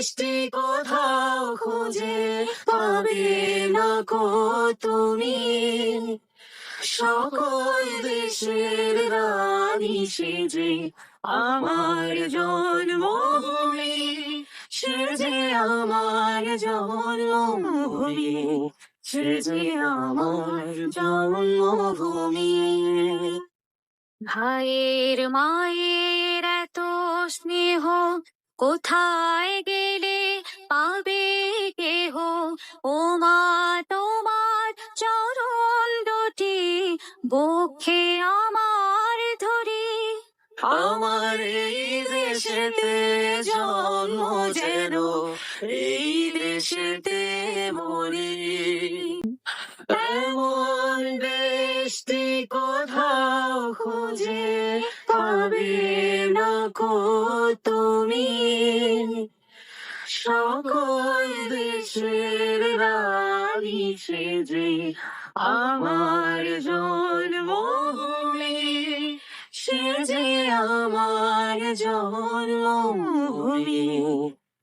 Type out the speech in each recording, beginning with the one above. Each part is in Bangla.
দেশটি কোথাও খুঁজে পাবে না কো তুমি। সকল দেশের রানী সেজে আমার জন্মভূমি সে যে আমার জন্মভূমি সে যে আমার জন্মভূমি। ভাইয়ের মায়ের এত স্নেহ কোথায় গেলে পাবে কেহ? ও মা তোমার চরণ দুটি বক্ষে আমার ধরি। আমার এই দেশেতে জন্ম যেন, এই দেশেতে মরি। এমন দেশটি কোথাও খুঁজে পাবে না কো তুমি। সকল দেশের রানী সেজে আমার জন্মভূমি, সে যে আমার জন্মভূমি,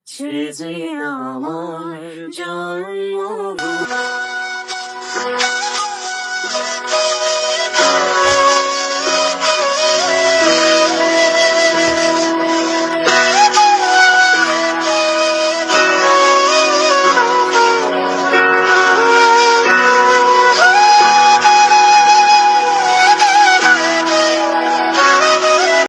সে যে আমার জন্ম